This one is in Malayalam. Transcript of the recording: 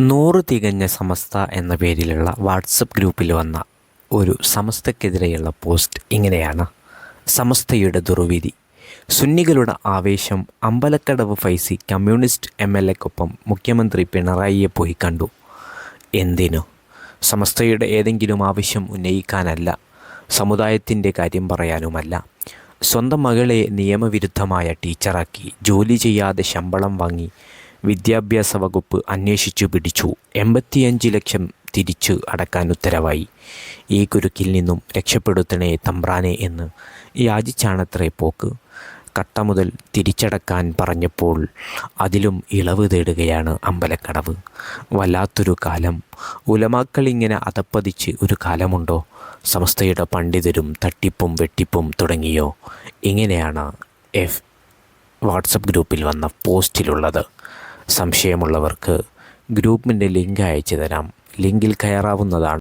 നൂറ് തികഞ്ഞ സമസ്ത എന്ന പേരിലുള്ള വാട്സപ്പ് ഗ്രൂപ്പിൽ വന്ന ഒരു സമസ്തക്കെതിരെയുള്ള പോസ്റ്റ് ഇങ്ങനെയാണ്. സമസ്തയുടെ ദുർവിധി. സുന്നികളുടെ ആവേശം Ambalakkadavu Faizy communist M L എക്കൊപ്പം മുഖ്യമന്ത്രി പിണറായിയെ പോയി കണ്ടു. എന്തിനു? സമസ്തയുടെ ഏതെങ്കിലും ആവശ്യം ഉന്നയിക്കാനല്ല സമുദായത്തിന്റെ കാര്യം പറയാനുമല്ല. സ്വന്തം മകളെ നിയമവിരുദ്ധമായ ടീച്ചറാക്കി ജോലി ചെയ്യാതെ ശമ്പളം വാങ്ങി വിദ്യാഭ്യാസ വകുപ്പ് അന്വേഷിച്ചു പിടിച്ചു. എൺപത്തിയഞ്ച് ലക്ഷം തിരിച്ചു അടക്കാൻ ഉത്തരവായി. ഈ കുരുക്കിൽ നിന്നും രക്ഷപ്പെടുത്തണേ തമ്പ്രാനെ എന്ന് യാചിച്ചാണത്രേ പോക്ക്. കട്ട മുതൽ തിരിച്ചടക്കാൻ പറഞ്ഞപ്പോൾ അതിലും ഇളവ് തേടുകയാണ് അമ്പലക്കടവ്. വല്ലാത്തൊരു കാലം. ഉലമാക്കൾ ഇങ്ങനെ അതപ്പതിച്ച് ഒരു കാലമുണ്ടോ? സമസ്തയുടെ പണ്ഡിതരും തട്ടിപ്പും വെട്ടിപ്പും തുടങ്ങിയോ? ഇങ്ങനെയാണ് എഫ് വാട്സപ്പ് ഗ്രൂപ്പിൽ വന്ന പോസ്റ്റിലുള്ളത്. സംശയമുള്ളവർക്ക് ഗ്രൂപ്പിന്റെ ലിങ്ക് അയച്ചു തരാം ലിങ്കിൽ കയറാവുന്നതാണ്.